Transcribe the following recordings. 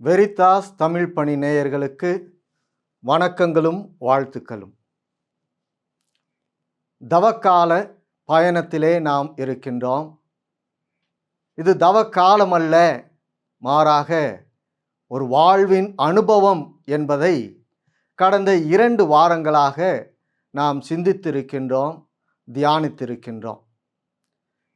Veritas Tamil பணி நேயர்களுக்கு வணக்கங்களும் வாழ்த்துக்களும் தவக்கால பயணத்திலே நாம் இருக்கின்றோம். இது தவக்காலம் அல்ல மாறாக ஒரு வாழ்வின் அனுபவம் என்பதை கடந்த இரண்டு வாரங்களாக நாம் சிந்தித்திருக்கின்றோம் தியானித்திருக்கின்றோம்.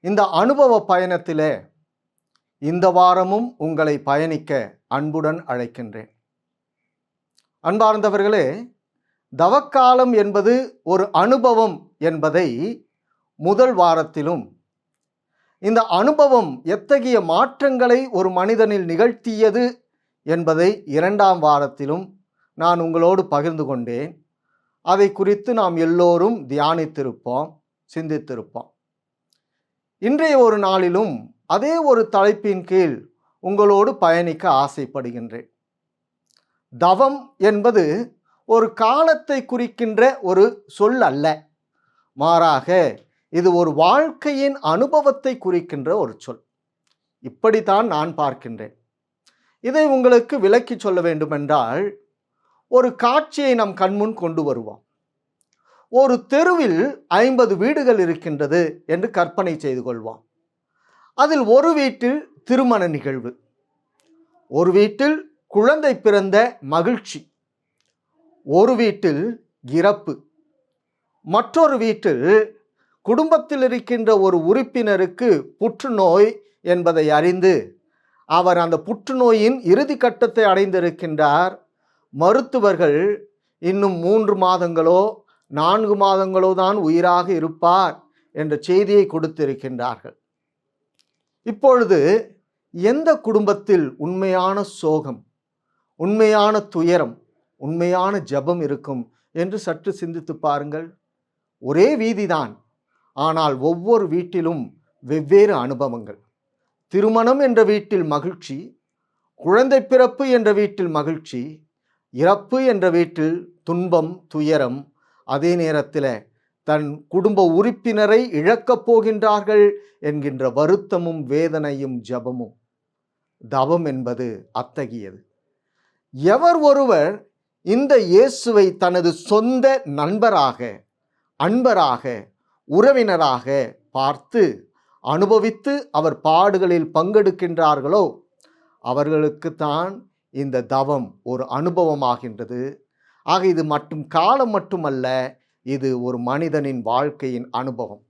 இந்த அனுபவ பயணத்திலே இந்த வாரமும் உங்களை பயணிக்க அன்புடன் அழைக்கின்றேன். அன்பார்ந்தவர்களே தவக்காலம் என்பது ஒரு அனுபவம் என்பதை முதல் வாரத்திலும் இந்த அனுபவம் எத்தகைய மாற்றங்களை ஒரு மனிதனில் நிகழ்த்தியது என்பதை இரண்டாம் வாரத்திலும் நான் உங்களோடு பகிர்ந்து கொண்டேன். அதை குறித்து நாம் எல்லோரும் தியானித்திருப்போம் சிந்தித்திருப்போம். இன்றைய ஒரு நாளிலும் அதே ஒரு தலைப்பின் கீழ் உங்களோடு பயணிக்க ஆசைப்படுகின்றேன். தவம் என்பது ஒரு காலத்தை குறிக்கின்ற ஒரு சொல் அல்ல. மாறாக இது ஒரு வாழ்க்கையின் அனுபவத்தை குறிக்கின்ற ஒரு சொல். இப்படித்தான் நான் பார்க்கின்றேன். இதை உங்களுக்கு விளக்கி சொல்ல வேண்டுமென்றால் ஒரு காட்சியை நம் கண்முன் கொண்டு வருவோம். ஒரு தெருவில் ஐம்பது வீடுகள் இருக்கின்றது என்று கற்பனை செய்து கொள்வோம். அதில் ஒரு வீட்டில் திருமண நிகழ்வு. ஒரு வீட்டில் குழந்தை பிறந்த மகிழ்ச்சி. ஒரு வீட்டில் இறப்பு. மற்றொரு வீட்டில் குடும்பத்தில் இருக்கின்ற ஒரு உறுப்பினருக்கு புற்றுநோய் என்பதை அறிந்து அவர் அந்த புற்றுநோயின் இறுதி கட்டத்தை அடைந்திருக்கின்றார். மருத்துவர்கள் இன்னும் மூன்று மாதங்களோ நான்கு மாதங்களோ தான் உயிராக இருப்பார் என்ற செய்தியை கொடுத்திருக்கின்றார்கள். இப்பொழுது எந்த குடும்பத்தில் உண்மையான சோகம் உண்மையான துயரம் உண்மையான ஜபம் இருக்கும் என்று சற்று சிந்தித்து பாருங்கள். ஒரே வீதிதான். ஆனால் ஒவ்வொரு வீட்டிலும் வெவ்வேறு அனுபவங்கள். திருமணம் என்ற வீட்டில் மகிழ்ச்சி குழந்தை பிறப்பு என்ற வீட்டில் மகிழ்ச்சி இறப்பு என்ற வீட்டில் துன்பம் துயரம். அதே நேரத்தில் தன் குடும்ப உறுப்பினரை இழக்கப் போகின்றார்கள் என்கின்ற வருத்தமும் வேதனையும் ஜபமும். தவம் என்பது அத்தகையது. எவர் ஒருவர் இந்த இயேசுவை தனது சொந்த நண்பராக அன்பராக உறவினராக பார்த்து அனுபவித்து அவர் பாடுகளில் பங்கெடுக்கின்றார்களோ அவர்களுக்கு தான் இந்த தவம் ஒரு அனுபவமாகின்றது. ஆக இது மட்டும் காலம் மட்டுமல்ல இது ஒரு மனிதனின் வாழ்க்கையின் அனுபவம்.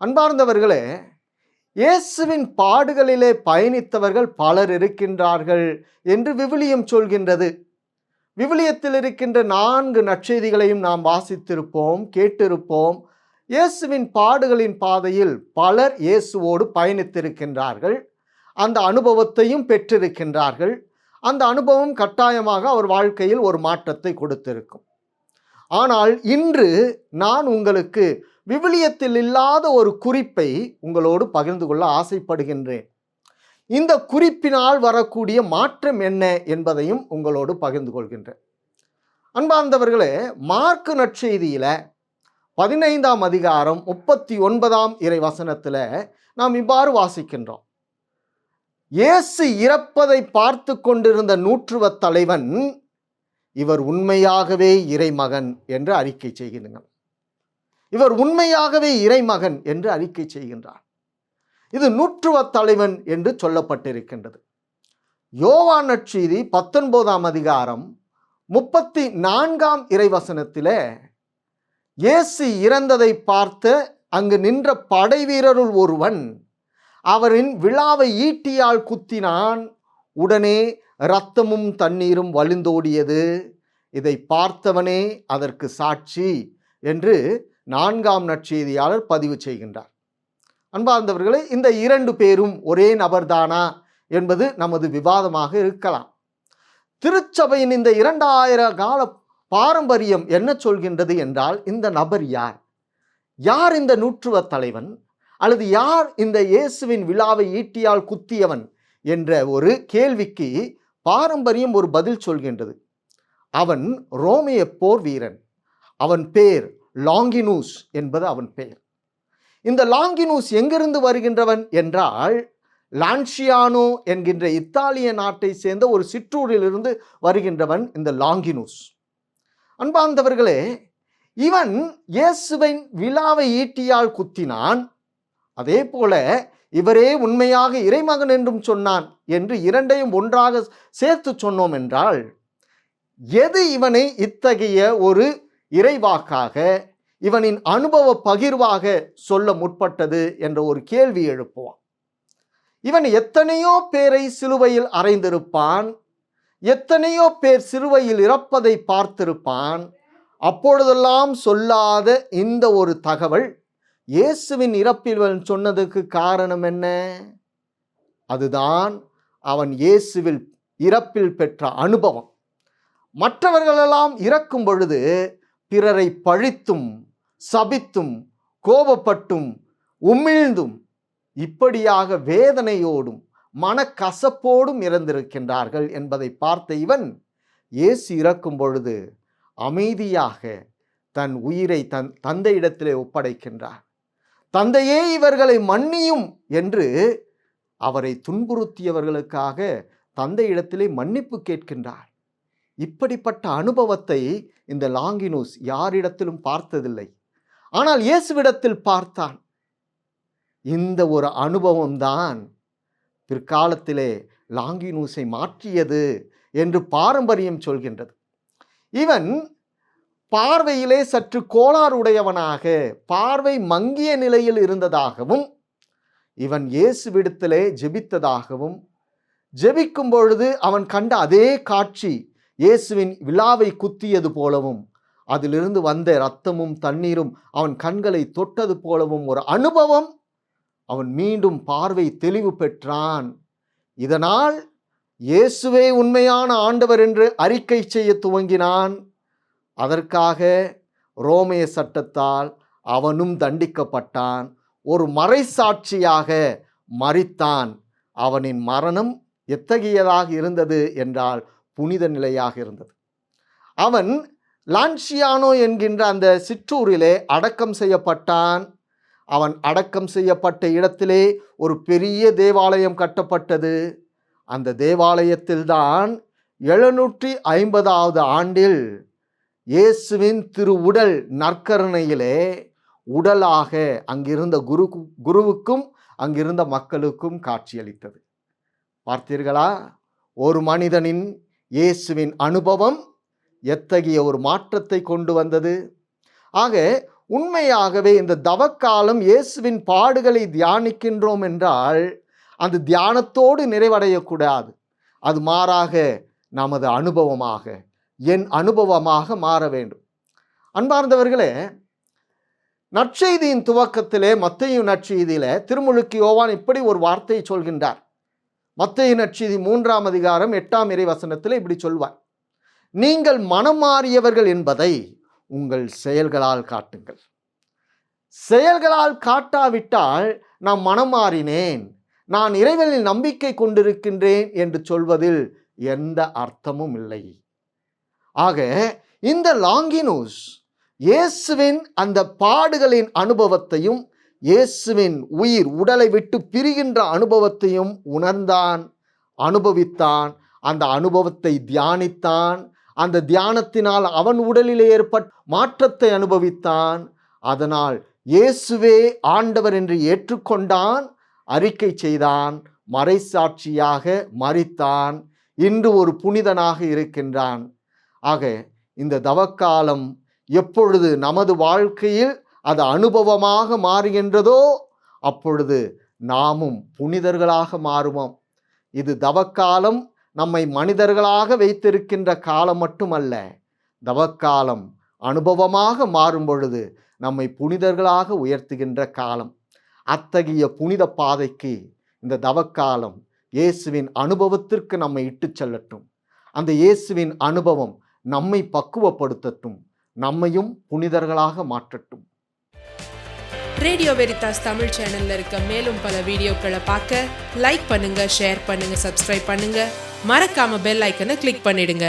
அன்பார்ந்தவர்களே இயேசுவின் பாடுகளிலே பயணித்தவர்கள் பலர் இருக்கின்றார்கள் என்று விவிலியம் சொல்கின்றது. விவிலியத்தில் இருக்கின்ற நான்கு நற்செய்திகளையும் நாம் வாசித்திருப்போம் கேட்டிருப்போம். இயேசுவின் பாடுகளின் பாதையில் பலர் இயேசுவோடு பயணித்திருக்கின்றார்கள். அந்த அனுபவத்தையும் பெற்றிருக்கின்றார்கள். அந்த அனுபவம் கட்டாயமாக அவர் வாழ்க்கையில் ஒரு மாற்றத்தை கொடுத்திருக்கும். ஆனால் இன்று நான் உங்களுக்கு விவிலியத்தில் இல்லாத ஒரு குறிப்பை உங்களோடு பகிர்ந்து கொள்ள ஆசைப்படுகின்றேன். இந்த குறிப்பினால் வரக்கூடிய மாற்றம் என்ன என்பதையும் உங்களோடு பகிர்ந்து கொள்கின்றேன். அன்பார்ந்தவர்களே மார்க்கு நற்செய்தியில் பதினைந்தாம் அதிகாரம் முப்பத்தி ஒன்பதாம் இறை வசனத்தில் நாம் இவ்வாறு வாசிக்கின்றோம். இயேசு இறப்பதை பார்த்து கொண்டிருந்த நூற்றுவ தலைவன் இவர் உண்மையாகவே இறைமகன் என்று அறிக்கை செய்கின்றனர் இவர் உண்மையாகவே இறைமகன் என்று அறிக்கை செய்கின்றார். இது நூற்றுவ தலைவன் என்று சொல்லப்பட்டிருக்கின்றது. யோவான் நற்செய்தி பத்தொன்பதாம் அதிகாரம் முப்பத்தி நான்காம் இறைவசனத்திலே இயேசு இறந்ததை பார்த்த அங்கு நின்ற படை வீரருள் ஒருவன் அவரின் விழாவை ஈட்டியால் குத்தினான். உடனே இரத்தமும் தண்ணீரும் வழிந்தோடியது. இதை பார்த்தவனே அதற்கு சாட்சி என்று நான்காம் நற்செய்தியாளர் பதிவு செய்கின்றார். அன்பார்ந்தவர்களே இந்த இரண்டு பேரும் ஒரே நபர்தானா என்பது நமது விவாதமாக இருக்கலாம். திருச்சபையின் இந்த இரண்டாயிர கால பாரம்பரியம் என்ன சொல்கின்றது என்றால் இந்த நபர் யார்? யார் இந்த நூற்றுவ தலைவன்? அல்லது யார் இந்த இயேசுவின் விழாவை ஈட்டியால் குத்தியவன்? என்ற ஒரு கேள்விக்கு பாரம்பரியம் ஒரு பதில் சொல்கின்றது. அவன் ரோமிய போர் வீரன். அவன் பேர் லாங்கினூஸ் என்பது அவன் பெயர். இந்த லாங்கினூஸ் எங்கிருந்து வருகின்றவன் என்றால் லான்ஷியானோ என்கின்ற இத்தாலிய நாட்டை சேர்ந்த ஒரு சிற்றூரிலிருந்து வருகின்றவன் இந்த லாங்கினூஸ். அன்பார்ந்தவர்களே இவன் இயேசுவின் விழாவை ஈட்டியால் குத்தினான். அதே போல இவரே உண்மையாக இறைமகன் என்றும் சொன்னான் என்று இரண்டையும் ஒன்றாக சேர்த்து சொன்னோம் என்றால் எது இவனை இத்தகைய ஒரு இறைவாக்காக இவனின் அனுபவ பகிர்வாக சொல்ல முற்பட்டது என்ற ஒரு கேள்வி எழுப்புவான். இவன் எத்தனையோ பேரை சிலுவையில் அறைந்திருப்பான். எத்தனையோ பேர் சிறுவையில் இறப்பதை பார்த்திருப்பான். அப்பொழுதெல்லாம் சொல்லாத இந்த ஒரு தகவல் இயேசுவின் இறப்பில் சொன்னதுக்கு காரணம் என்ன? அதுதான் அவன் இயேசுவில் இறப்பில் பெற்ற அனுபவம். மற்றவர்களெல்லாம் இறக்கும் பொழுது பிறரை பழித்தும் சபித்தும் கோபப்பட்டும் உமிழ்ந்தும் இப்படியாக வேதனையோடும் மனக்கசப்போடும் இறந்திருக்கின்றார்கள் என்பதை பார்த்த இவன் இயேசு இறக்கும் பொழுது அமைதியாக தன் உயிரை தன் தந்தையிடத்திலே ஒப்படைக்கின்றார். தந்தையே இவர்களை மன்னியும் என்று அவரை துன்புறுத்தியவர்களுக்காக தந்தையிடத்திலே மன்னிப்பு கேட்கின்றார். இப்படிப்பட்ட அனுபவத்தை இந்த லாங்கினூஸ் யாரிடத்திலும் பார்த்ததில்லை. ஆனால் இயேசுவிடத்தில் பார்த்தான். இந்த ஒரு அனுபவம்தான் பிற்காலத்திலே லாங்கினூஸை மாற்றியது என்று பாரம்பரியம் சொல்கின்றது. இவன் பார்வையிலே சற்று கோளாறுடையவனாக பார்வை மங்கிய நிலையில் இருந்ததாகவும் இவன் இயேசுவிடத்திலே ஜெபித்ததாகவும் ஜெபிக்கும் பொழுது அவன் கண்ட அதே காட்சி இயேசுவின் விழாவை குத்தியது போலவும் அதிலிருந்து வந்த இரத்தமும் தண்ணீரும் அவன் கண்களை தொட்டது போலவும் ஒரு அனுபவம் அவன் மீண்டும் பார்வை தெளிவு பெற்றான். இதனால் இயேசுவே உண்மையான ஆண்டவர் என்று அறிக்கை செய்ய துவங்கினான். அதற்காக ரோமைய சட்டத்தால் அவனும் தண்டிக்கப்பட்டான். ஒரு மறைசாட்சியாக மறித்தான் அவனின் மரணம் எத்தகையதாக இருந்தது என்றால் புனித நிலையாக இருந்தது. அவன் லான்சியானோ என்கின்ற அந்த சிற்றூரிலே அடக்கம் செய்யப்பட்டான். அவன் அடக்கம் செய்யப்பட்ட இடத்திலே ஒரு பெரிய தேவாலயம் கட்டப்பட்டது. அந்த தேவாலயத்தில்தான் எழுநூற்றி ஐம்பதாவது ஆண்டில் இயேசுவின் திரு உடல் நற்கருணையிலே உடலாக அங்கிருந்த குரு குருவுக்கும் அங்கிருந்த மக்களுக்கும் காட்சியளித்தது. பார்த்தீர்களா? ஒரு மனிதனின் இயேசுவின் அனுபவம் எத்தகைய ஒரு மாற்றத்தை கொண்டு வந்தது? ஆக உண்மையாகவே இந்த தவக்காலம் இயேசுவின் பாடுகளை தியானிக்கின்றோம் என்றால் அந்த தியானத்தோடு நிறைவடையக்கூடாது. அது மாறாக நமது அனுபவமாக என் அனுபவமாக மாற வேண்டும். அன்பார்ந்தவர்களே நற்செய்தியின் துவக்கத்திலே மத்தையு நற்செய்தியில திருமுழுக்கு யோவான் இப்படி ஒரு வார்த்தையை சொல்கின்றார். மத்தையு நற்செய்தி மூன்றாம் அதிகாரம் எட்டாம் இறை வசனத்தில் இப்படி சொல்வார். நீங்கள் மனம் மாறியவர்கள் என்பதை உங்கள் செயல்களால் காட்டுங்கள். செயல்களால் காட்டாவிட்டால் நான் மனம் மாறினேன். நான் இறைவனில் நம்பிக்கை கொண்டிருக்கின்றேன் என்று சொல்வதில் எந்த அர்த்தமும் இல்லை. ஆக இந்த லாங்கினூஸ் இயேசுவின் அந்த பாடுகளின் அனுபவத்தையும் இயேசுவின் உயிர் உடலை விட்டு பிரிகின்ற அனுபவத்தையும் உணர்ந்தான் அனுபவித்தான் அந்த அனுபவத்தை தியானித்தான் அந்த தியானத்தினால் அவன் உடலிலே ஏற்பட்ட மாற்றத்தை அனுபவித்தான். அதனால் இயேசுவே ஆண்டவர் என்று ஏற்றுக்கொண்டான் அறிக்கை செய்தான் மறைசாட்சியாக மறித்தான் இன்று ஒரு புனிதனாக இருக்கின்றான். ஆக இந்த தவக்காலம் எப்பொழுது நமது வாழ்க்கையில் அது அனுபவமாக மாறுகின்றதோ அப்பொழுது நாமும் புனிதர்களாக மாறுவோம். இது தவக்காலம் நம்மை மனிதர்களாக வைத்திருக்கின்ற காலம் மட்டுமல்ல தவக்காலம் அனுபவமாக மாறும் பொழுது நம்மை புனிதர்களாக உயர்த்துகின்ற காலம். அத்தகைய புனித பாதைக்கு இந்த தவக்காலம் இயேசுவின் அனுபவத்திற்கு நம்மை இட்டு செல்லட்டும். அந்த இயேசுவின் அனுபவம் நம்மை பக்குவப்படுத்தட்டும் நம்மையும் புனிதர்களாக மாற்றட்டும். ரேடியோ வெரிதாஸ் தமிழ் சேனல்ல இருக்க மேலும் பல வீடியோக்களை பார்க்க லைக் பண்ணுங்க ஷேர் பண்ணுங்க சப்ஸ்கிரைப் பண்ணுங்க. மறக்காம பெல் ஐக்கனை கிளிக் பண்ணிடுங்க.